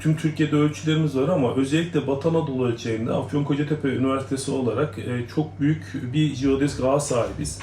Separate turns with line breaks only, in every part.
tüm Türkiye'de ölçülerimiz var ama özellikle Batı Anadolu ölçeğinde Afyonkarahisar Üniversitesi olarak e, çok büyük bir jeodezik ağa sahibiz.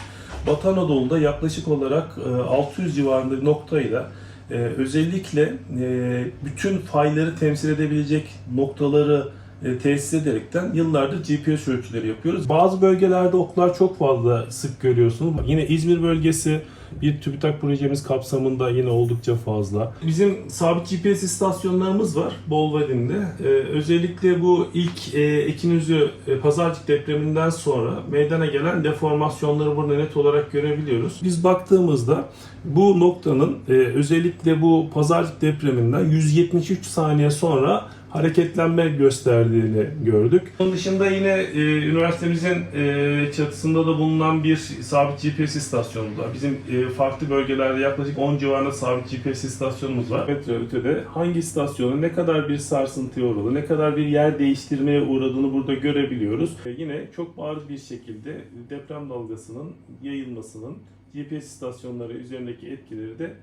Batı Anadolu'da yaklaşık olarak e, 600 civarında bir noktayla e, özellikle e, bütün fayları temsil edebilecek noktaları e, tesis ederekten yıllardır GPS ölçüleri yapıyoruz. Bazı bölgelerde oklar çok fazla sık görüyorsunuz. Yine İzmir bölgesi bir TÜBİTAK projemiz kapsamında yine oldukça fazla. Bizim sabit GPS istasyonlarımız var Bolvadin'de. Ee, özellikle bu ilk e, Ekinüzü e, Pazarcık depreminden sonra meydana gelen deformasyonları burada net olarak görebiliyoruz. Biz baktığımızda bu noktanın e, özellikle bu Pazarcık depreminden 173 saniye sonra hareketlenme gösterdiğini gördük. Onun dışında yine e, üniversitemizin e, çatısında da bulunan bir sabit GPS istasyonumuz var. Bizim e, farklı bölgelerde yaklaşık 10 civarında sabit GPS istasyonumuz var. Metre ötede hangi istasyonun ne kadar bir sarsıntıya uğradı, ne kadar bir yer değiştirmeye uğradığını burada görebiliyoruz. E, yine çok bariz bir şekilde deprem dalgasının yayılmasının GPS istasyonları üzerindeki etkileri de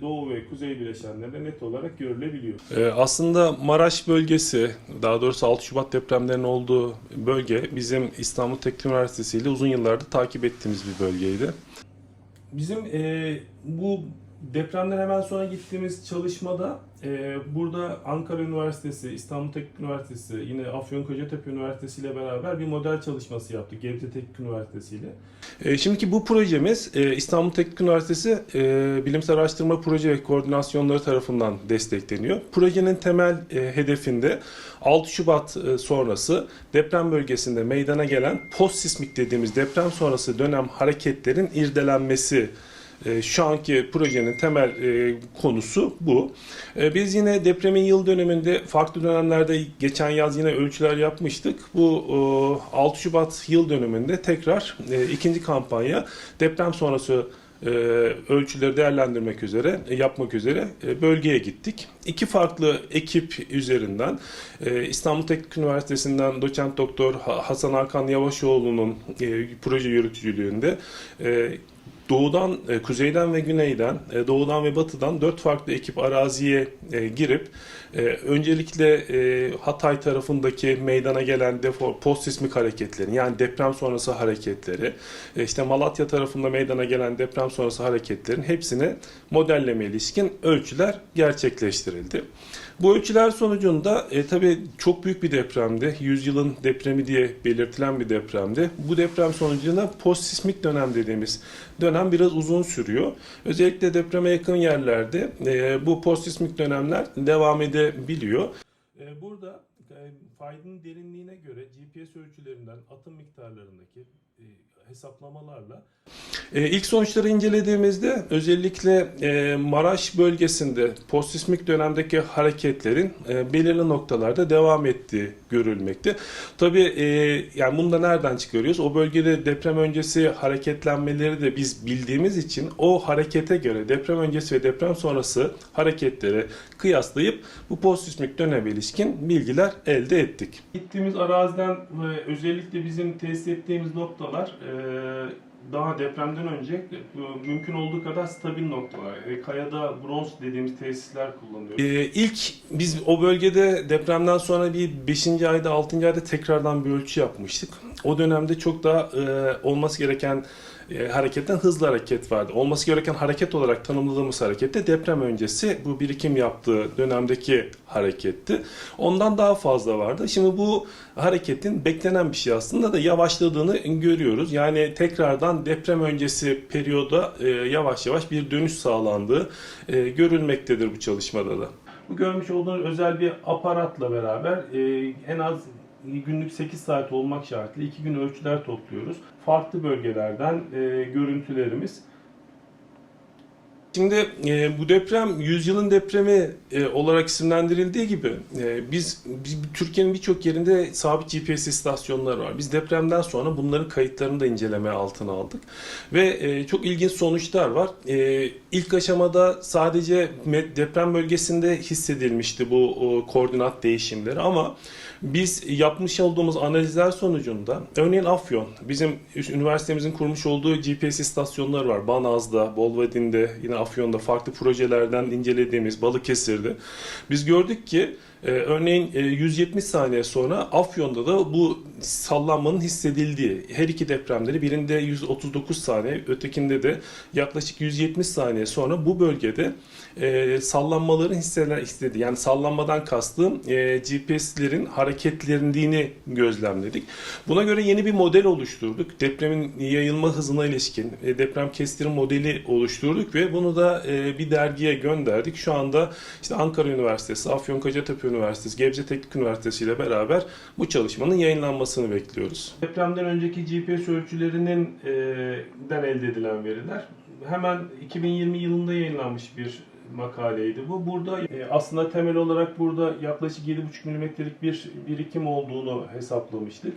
Doğu ve Kuzey bileşenlerinde net olarak görülebiliyor. E, aslında Maraş bölgesi, daha doğrusu 6 Şubat depremlerinin olduğu bölge bizim İstanbul Teknik Üniversitesi ile uzun yıllardır takip ettiğimiz bir bölgeydi. Bizim e, bu depremden hemen sonra gittiğimiz çalışmada e, burada Ankara Üniversitesi, İstanbul Teknik Üniversitesi, yine Afyonkarahisar Üniversitesi ile beraber bir model çalışması yaptık Gebze Teknik Üniversitesi ile. E, şimdiki bu projemiz e, İstanbul Teknik Üniversitesi e, Bilimsel Araştırma Proje ve Koordinasyonları tarafından destekleniyor. Projenin temel e, hedefinde 6 Şubat e, sonrası deprem bölgesinde meydana gelen post sismik dediğimiz deprem sonrası dönem hareketlerin irdelenmesi e, şu anki projenin temel e, konusu bu. E, biz yine depremin yıl döneminde farklı dönemlerde geçen yaz yine ölçüler yapmıştık. Bu e, 6 Şubat yıl döneminde tekrar e, ikinci kampanya deprem sonrası e, ölçüleri değerlendirmek üzere, e, yapmak üzere e, bölgeye gittik. İki farklı ekip üzerinden e, İstanbul Teknik Üniversitesi'nden doçent doktor Ha- Hasan Hakan Yavaşoğlu'nun e, proje yürütücülüğünde e, doğudan, e, kuzeyden ve güneyden, e, doğudan ve batıdan dört farklı ekip araziye e, girip e, öncelikle e, Hatay tarafındaki meydana gelen post sismik hareketlerin yani deprem sonrası hareketleri, e, işte Malatya tarafında meydana gelen deprem sonrası hareketlerin hepsini modelleme ilişkin ölçüler gerçekleştirildi. Bu ölçüler sonucunda e, tabii çok büyük bir depremdi. Yüzyılın depremi diye belirtilen bir depremdi. Bu deprem sonucunda post sismik dönem dediğimiz dönem biraz uzun sürüyor. Özellikle depreme yakın yerlerde e, bu post sismik dönemler devam edebiliyor. E, burada e, faydın derinliğine göre GPS ölçülerinden atım miktarlarındaki e, hesaplamalarla e, ilk sonuçları incelediğimizde özellikle e, Maraş bölgesinde postsismik dönemdeki hareketlerin e, belirli noktalarda devam ettiği görülmekte. Tabii e, yani bunu da nereden çıkarıyoruz? O bölgede deprem öncesi hareketlenmeleri de biz bildiğimiz için o harekete göre deprem öncesi ve deprem sonrası hareketleri kıyaslayıp bu postsismik döneme ilişkin bilgiler elde ettik. Gittiğimiz araziden ve özellikle bizim test ettiğimiz noktalar e, daha depremden önce mümkün olduğu kadar stabil noktalar. E, Kayada bronz dediğimiz tesisler kullanıyoruz. E, ilk biz o bölgede depremden sonra bir 5. ayda 6. ayda tekrardan bir ölçü yapmıştık. O dönemde çok daha e, olması gereken e, hareketten hızlı hareket vardı. Olması gereken hareket olarak tanımladığımız harekette deprem öncesi bu birikim yaptığı dönemdeki hareketti. Ondan daha fazla vardı. Şimdi bu hareketin beklenen bir şey aslında da yavaşladığını görüyoruz. Yani tekrardan deprem öncesi periyoda e, yavaş yavaş bir dönüş sağlandığı e, görülmektedir bu çalışmada da. Bu görmüş olduğunuz özel bir aparatla beraber en az günlük 8 saat olmak şartıyla 2 gün ölçüler topluyoruz. Farklı bölgelerden e, görüntülerimiz. Şimdi e, bu deprem yüzyılın depremi e, olarak isimlendirildiği gibi e, biz, biz Türkiye'nin birçok yerinde sabit GPS istasyonları var. Biz depremden sonra bunların kayıtlarını da inceleme altına aldık ve e, çok ilginç sonuçlar var. E, ilk aşamada sadece deprem bölgesinde hissedilmişti bu o, koordinat değişimleri ama biz yapmış olduğumuz analizler sonucunda örneğin Afyon bizim üniversitemizin kurmuş olduğu GPS istasyonları var. Banaz'da, Bolvadin'de, yine Afyon'da farklı projelerden incelediğimiz Balıkesir'de biz gördük ki e, örneğin e, 170 saniye sonra Afyon'da da bu sallanmanın hissedildiği her iki depremleri birinde 139 saniye ötekinde de yaklaşık 170 saniye sonra bu bölgede e, sallanmaların hissedilen istedi. Yani sallanmadan kastım e, GPS'lerin hareketlendiğini gözlemledik. Buna göre yeni bir model oluşturduk. Depremin yayılma hızına ilişkin e, deprem kestirim modeli oluşturduk ve bunu da e, bir dergiye gönderdik. Şu anda işte Ankara Üniversitesi, Afyonkarahisar Üniversitesi, Gebze Teknik Üniversitesi ile beraber bu çalışmanın yayınlanmasını bekliyoruz. Depremden önceki GPS ölçülerinin e, den elde edilen veriler hemen 2020 yılında yayınlanmış bir makaleydi bu. Burada e, aslında temel olarak burada yaklaşık 7,5 milimetrelik bir birikim olduğunu hesaplamıştık.